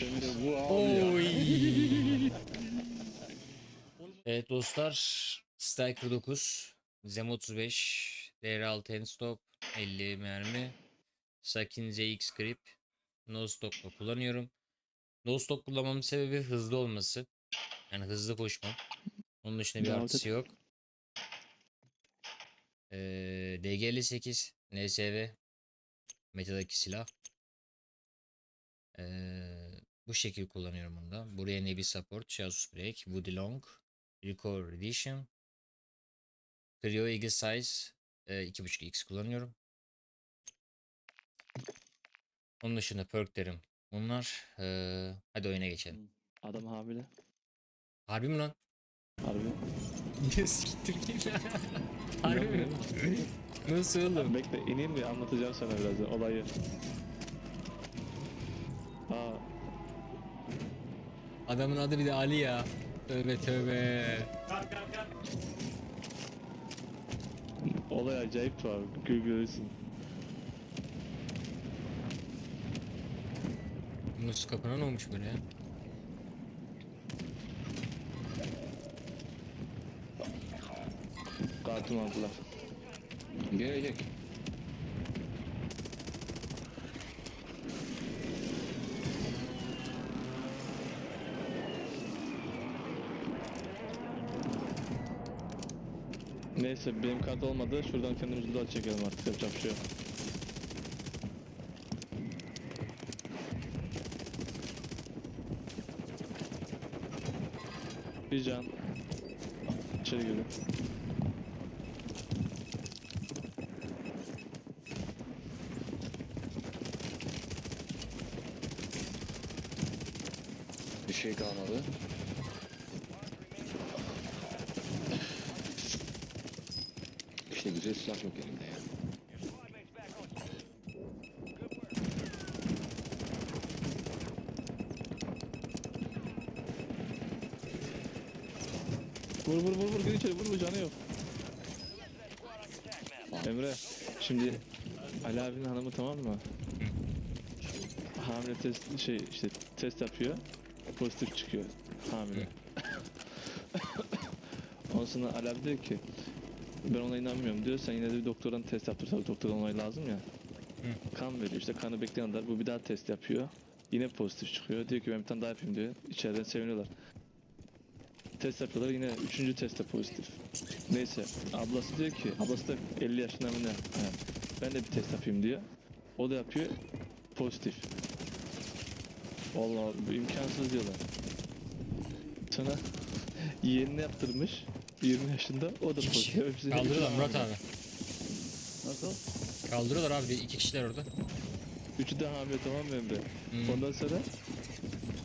Bu abi ya. Evet dostlar. Striker 9. Zem 35. DR6 hand stop. 50 mermi. Sakin ZX grip. No stop'la kullanıyorum. No stop kullanmamın sebebi hızlı olması. Yani hızlı koşmam. Onun dışında bir artısı yok. Ee, DG58 NSV metadaki silah. Ee, bu şekil kullanıyorum bunda. Buraya Navy Support, Chaos Break, Woody Long, Recover Edition, Trio Eagle Size e, 2.5x kullanıyorum. Onun dışında perklerim bunlar. Ee, hadi oyuna geçelim. Adam hamile. Harbi mi lan? Harbi. Siktir git. Harbi mi? Nasıl oğlum? Bekle ineyim de anlatacağım sana birazdan olayı. Adamın adı bir de Ali ya. Tövbe tövbe. olay acayip tuhaf. Gör görürsün. Kapına ne olmuş böyle ya? Kartımı aldılar. Gelecek. Neyse benim kart olmadı. Şuradan kendimizi daha çekelim artık. Yapacak bir şey yok. Bir can. İçeri girdi. Bir şey kalmadı. İşte güzel silah yok elimde ya. Vur vur vur vur gir içeri vur canı yok. Emre şimdi Ali abinin hanımı tamam mı? Hamile test şey işte test yapıyor. Pozitif çıkıyor hamile. Ondan sonra Ali abi diyor ki ben ona inanmıyorum diyor. Sen yine de bir doktordan test yaptır. Tabii doktor onayı lazım ya. Kan veriyor işte kanı bekleyen kadar bu bir daha test yapıyor. Yine pozitif çıkıyor. Diyor ki ben bir tane daha yapayım diyor. İçeriden seviniyorlar. Test yapıyorlar yine üçüncü testte pozitif. Neyse ablası diyor ki ablası da 50 yaşında mı ne? Ha, Ben de bir test yapayım diyor. O da yapıyor pozitif. Vallahi bu imkansız diyorlar. Sonra yeğenini yaptırmış 20 yaşında o da. Hepsi- Kaldırıyorlar Murat abi. Nasıl? Kaldırıyorlar abi. iki kişiler orada. Üçü de hamile tamam mı Emre? Hmm. Ondan sonra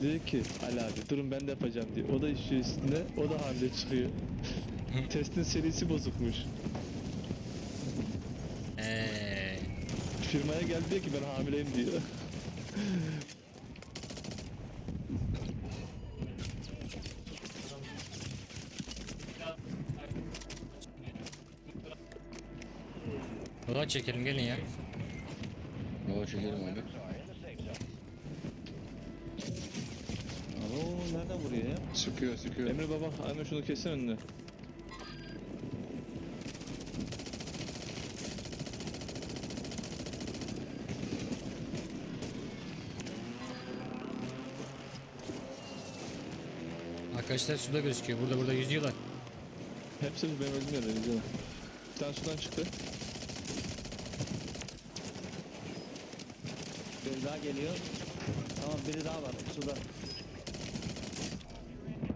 diyor ki Ali abi durun ben de yapacağım diyor. O da işi üstünde o da hamile çıkıyor. Testin serisi bozukmuş. Eee. Firmaya geldi diyor ki ben hamileyim diyor. Ulan çekelim gelin ya. Yola çekelim abi. Oo nereden vuruyor ya? Sıkıyor sıkıyor. Emre baba hemen şunu kesin önüne. Arkadaşlar suda gözüküyor. Burada burada yüzüyorlar. Hepsi ben öldüm ya denize. Bir tane sudan çıktı. Biri daha geliyor. Tamam biri daha var suda.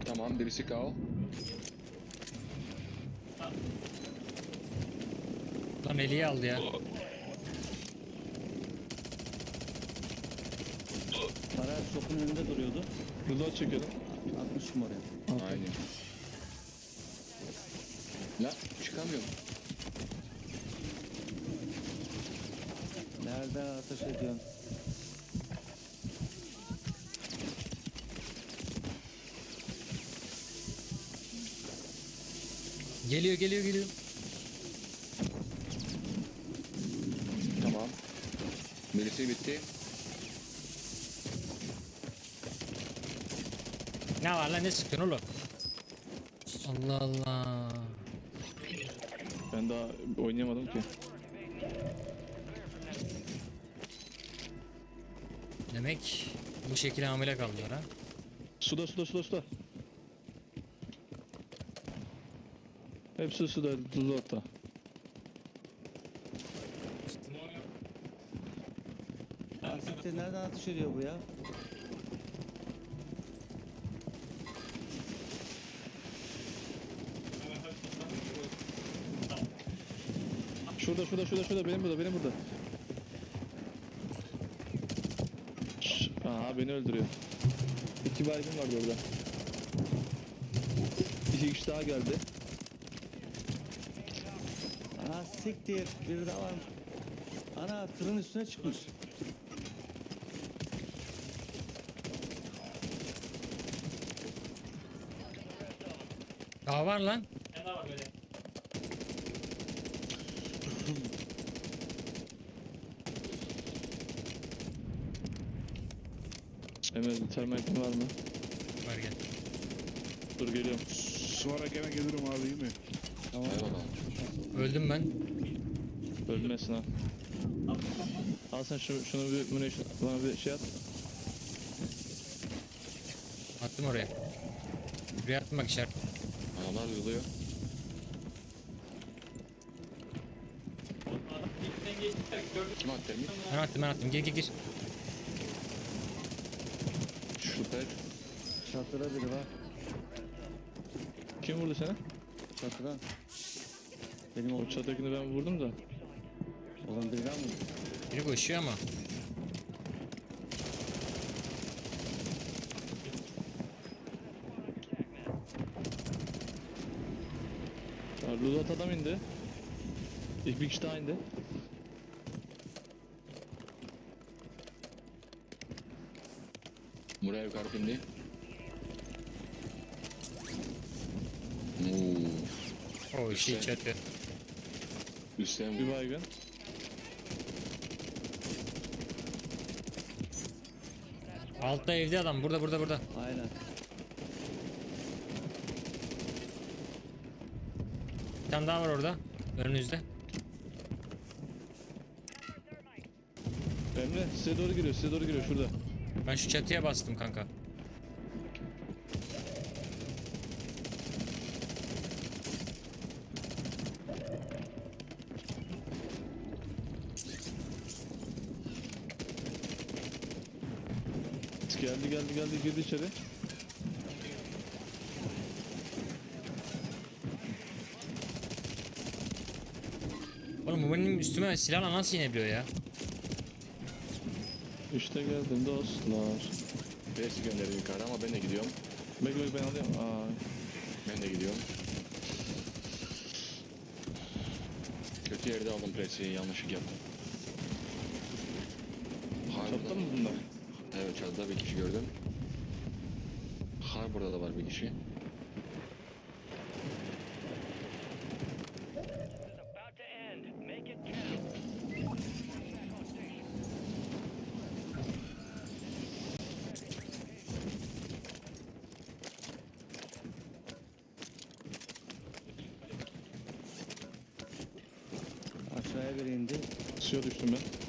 Tamam birisi kal. Lan Eli'yi aldı ya. Para şokun önünde duruyordu. Buradan çekelim. Atmışım oraya. Aynen. La çıkamıyorum. Nereden ateş ediyorsun? Geliyor geliyor geliyor. Tamam. Birisi bitti. Ne var lan ne sıkıyorsun oğlum? Allah Allah. Ben daha oynayamadım ki. Demek bu şekilde hamile kaldılar ha. Suda suda suda suda. Hepsi suda tuzlu hatta. Asiktir nereden atış ediyor bu ya? Şurada şurada şurada şurada benim burada benim burada. Şş, Aha beni öldürüyor. İki baygın vardı orada. İki kişi daha geldi. Ana siktir. Biri daha var. Ana tırın üstüne çıkmış. Daha var lan. Emre termitin var mı? Var gel. Dur geliyorum. Sonra gene gelirim abi iyi mi? Tamam. Eyvallah. Öldüm ben. Ölmesin ha. Al sen şu, şunu bir munition, bana bir şey at. Attım oraya. Buraya attım bak işaret. Adamlar yoluyor. Kim attı Emir? Ben attım ben attım. Gir gir gir. Şüpher. Çatıda biri var. Kim vurdu seni? Çatıda. Benim o çatakini ben vurdum da. Olan biri daha mı? Biri koşuyor ama. Lulat adam indi. İlk bir kişi daha indi. Buraya yukarı indi. Oo. O şey Üstte. çatı. Üstten Bir baygın. Altta evde adam. Burada burada burada. Aynen. Bir tane daha var orada. Önünüzde. Emre size doğru giriyor size doğru giriyor şurada. Ben şu çatıya bastım kanka. Geldi geldi geldi girdi içeri. Oğlum bu benim üstüme silahla nasıl inebiliyor ya? İşte geldim dostlar. Birisi gönderdi yukarı ama ben de gidiyorum. Bekle bekle ben alayım. Aa, Ben de gidiyorum. Kötü yerde aldım presi yanlışlık yaptım. çattı Harbor'da, mı bunlar? Evet çatıda bir kişi gördüm. Harbor'da da var bir kişi. Aşağıya biri indi. Suya düştüm ben.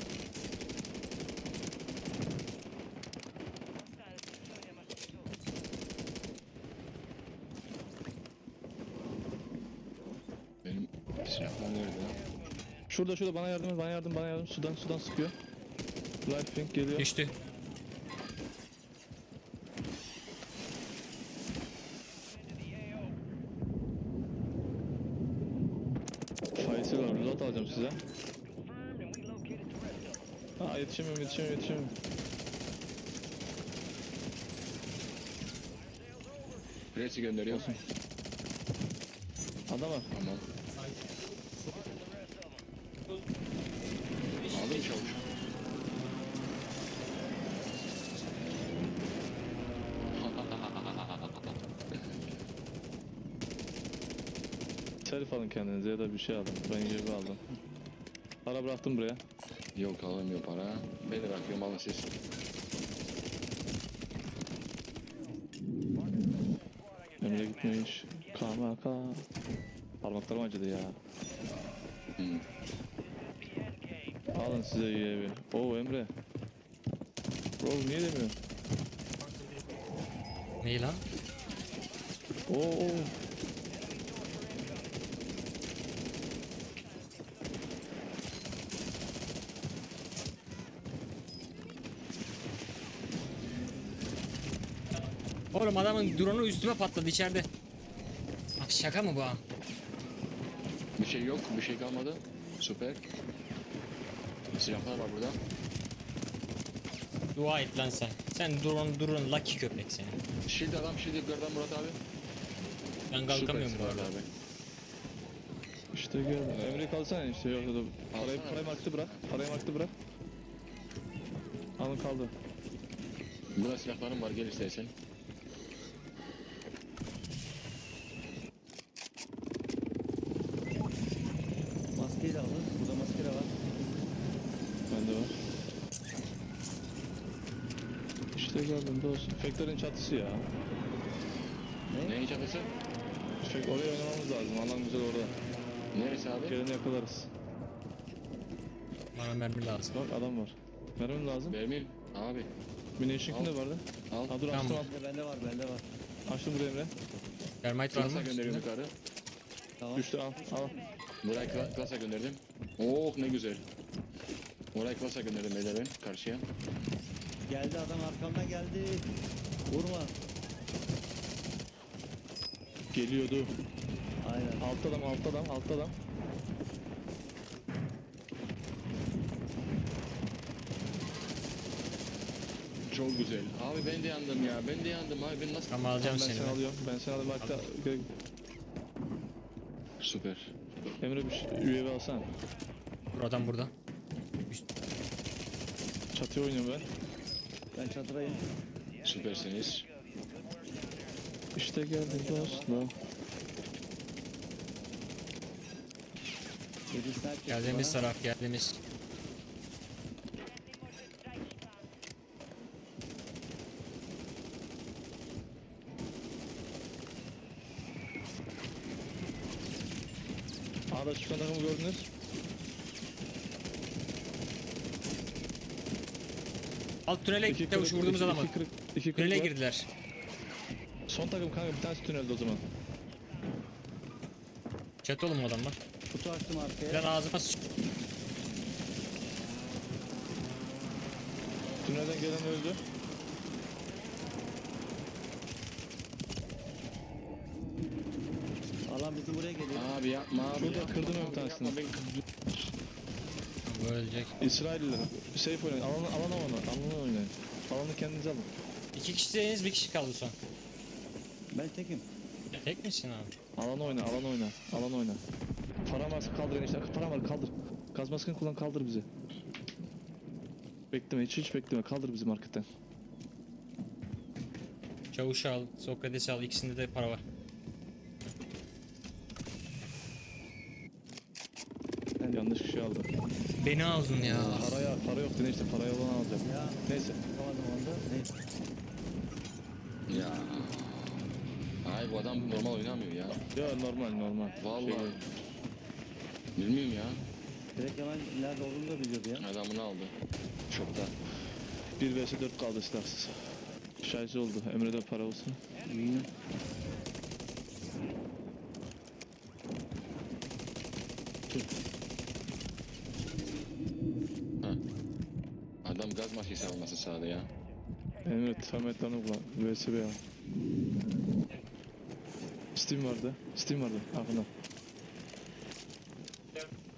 Benim silahlar nerede lan? Şurada şurada bana yardım et bana yardım bana yardım. Sudan sudan sıkıyor. Lifepink geliyor. Düştü. Faizli var. Reload alacağım size. Aa yetişemiyorum yetişemiyorum yetişemiyorum. Presi gönderiyor. Adam var. Tamam. Self alın kendinize ya da bir şey alın. Ben gibi aldım. Para bıraktım buraya. Yok alamıyor para. Ben de bırakıyorum alın siz. Neymiş? KMK. Parmaklarım acıdı ya. Hmm. Alın size UAV. Oo Emre. Bro niye demiyor? Neyi lan? Oo oo. Oğlum adamın drone'u üstüme patladı içeride. Abi şaka mı bu ha? Bir şey yok, bir şey kalmadı. Süper. Silahlar var burada. Dua et lan sen. Sen drone drone lucky köpek sen. Shield adam, shield yukarıdan Murat abi. Ben kalkamıyorum bu arada. abi. İşte geldim. Emre kalsana işte yok yok. Parayı, parayı markta bırak. Parayı markta bırak. Alın kaldı. Burada silahlarım var, gel istersen. Maskeyi de alın. Burada maske de var. Bende var. İşte geldim dostum. Faktörün çatısı ya. Ne? Neyin çatısı? Fak oraya oynamamız lazım. Alan güzel orada. Neresi abi? Geleni yakalarız. Bana mermi lazım. Bak adam var. Mermim lazım. Vermil. Abi. Al. kimde vardı? Al. Ha dur Tamam. açtım al. Bende, var, bende var. Açtım buraya Emre. Termite var mı? Üstünde? yukarı. Tamam. Düştü al. Al. Buraya kla klasa gönderdim. Oh ne güzel. Oraya klasa gönderdim beyler ben karşıya. Geldi adam arkamdan geldi. Vurma. Geliyordu. Aynen. Alt adam, alt adam, alt adam. Çok güzel. Abi ben de yandım ya. Ben de yandım abi. Ben nasıl... Tamam Ben alacağım seni. seni ben. alıyorum. Ben seni alıyorum. Hatta Süper. Emre bir şey- UAV alsana. Dur adam burada. Çatıya oynuyorum ben. Ben çadırayım. Süpersiniz. İşte geldim dostum. Geldiğimiz taraf geldiğimiz. A'da çıkan takımı gördünüz. Alt tünele İki çavuş kırık, vurduğumuz iki- adamı. iki kırık, iki kırık Tünele var. girdiler. Son takım kanka bir tanesi tünelde o zaman. Çat oğlum o adam bak. Kutu açtım arkaya. Lan ağzıma sıç. Tünelden gelen öldü. Alan bizim buraya geliyor. Abi yapma abi. Şurada kırdım ön tanesini. yapma, ben kırdım. Bu ölecek. İsrailliler. Safe oynayın. Alanı, alana oynayın. Alana oynayın. Alanı kendiniz alın. İki kişisiniz bir kişi kaldı son. Ben tekim. Tek misin abi? Alan oyna, alan oyna. Alan oyna. Para varsa kaldır enişte. Para var kaldır. Gaz maskını kullan kaldır bizi. Bekleme hiç hiç bekleme. Kaldır bizi marketten. Çavuşu al, Sokrates'i al. İkisinde de para var. Yanlış kişi aldı. Beni aldın ya. Paraya, para yok enişte. Parayı olan alacak. Ya Neyse. yapamadım onda. Neyse. Ya. Ay bu adam normal oynamıyor ya. Ya normal normal. Vallahi. Şey, Bilmiyorum ya. Direkt hemen nerede olduğunu da biliyordu ya. Adamını aldı. Şokta. 1 vs 4 kaldı silahsız. Şahisi oldu. Emre'de para olsun. Adam gaz maskesi alması sağladı ya. Emre Samet'ten kullan. VSB al. Steam vardı. Steam vardı. Arkında.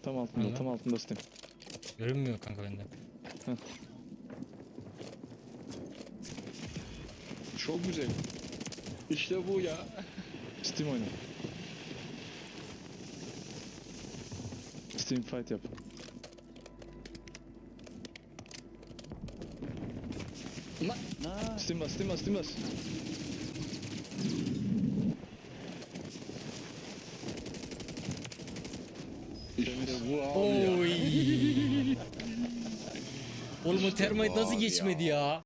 Tam altında, Nerede? tam altında Steam. Görünmüyor kanka bende. Çok güzel. İşte bu ya. Steam oyna. Steam fight yap. Na. Steam bas, Steam bas, Steam bas. İşte bu abi ya. Oy. Oğlum o termite nasıl geçmedi ya?